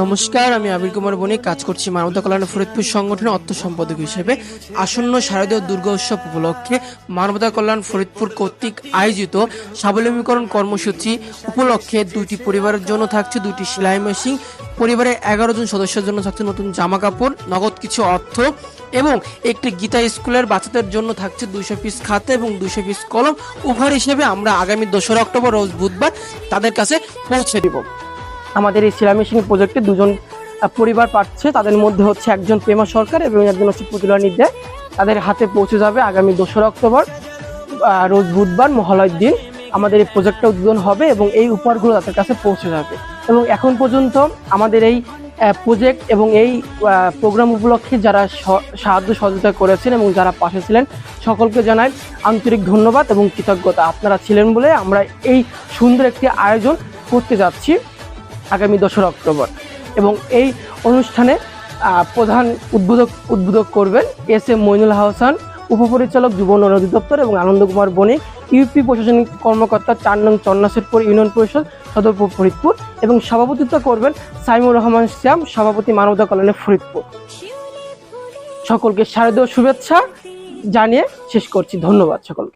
নমস্কার, আমি আবির কুমার বণিক। কাজ করছি মানবতা কল্যাণ ফরিদপুর সংগঠনের অর্থ সম্পাদক হিসেবে। আসন্ন শারদীয় দুর্গা উৎসব উপলক্ষে মানবতা কল্যাণ ফরিদপুর কর্তৃক আয়োজিত স্বাবলম্বীকরণ কর্মসূচি উপলক্ষে দুটি পরিবারের জন্য থাকছে দুটি সেলাই মেশিন। পরিবারের এগারো জন সদস্যের জন্য থাকছে নতুন জামা কাপড় নগদ কিছু অর্থ এবং একটি গীতা স্কুলের বাচ্চাদের জন্য থাকছে দুশো পিস খাতা এবং দুশো পিস কলম। উপহার হিসেবে আমরা আগামী দোসরা অক্টোবর, রোজ বুধবার তাদের কাছে পৌঁছে দিব। আমাদের এই সেলাই মেশিন প্রজেক্টে দুজন পরিবার পাচ্ছে। তাদের মধ্যে হচ্ছে একজন প্রেমা সরকার এবং একজন হচ্ছে প্রতিভা নির্দেশ তাদের হাতে পৌঁছে যাবে আগামী দোসরা অক্টোবর রোজ বুধবার মহালয়ের দিন। আমাদের এই প্রজেক্টটা উদ্বোধন হবে এবং এই উপহারগুলো তাদের কাছে পৌঁছে যাবে। এবং এখন পর্যন্ত আমাদের এই প্রজেক্ট এবং এই প্রোগ্রাম উপলক্ষে যারা সাহায্য সহযোগিতা করেছেন এবং যারা পাশে ছিলেন, সকলকে জানাই আন্তরিক ধন্যবাদ এবং কৃতজ্ঞতা। আপনারা ছিলেন বলে আমরা এই সুন্দর একটি আয়োজন করতে যাচ্ছি। আগামী দোসরা অক্টোবর। এবং এই অনুষ্ঠানে প্রধান উদ্বোধক উদ্বোধক করবেন এস এম মইনুল হাসান, উপপরিচালক যুব উন্নয়ন অধিদপ্তর এবং আনন্দ কুমার বণিক, ইউপি প্রশাসনিক কর্মকর্তা চার নং চন্নাশেরপুর ইউনিয়ন পরিষদ সদর ফরিদপুর এবং সভাপতিত্ব করবেন সাইমুর রহমান শ্যাম, সভাপতি মানবতা কল্যাণে ফরিদপুর। সকলকে শারদীয় শুভেচ্ছা জানিয়ে শেষ করছি। ধন্যবাদ সকলকে।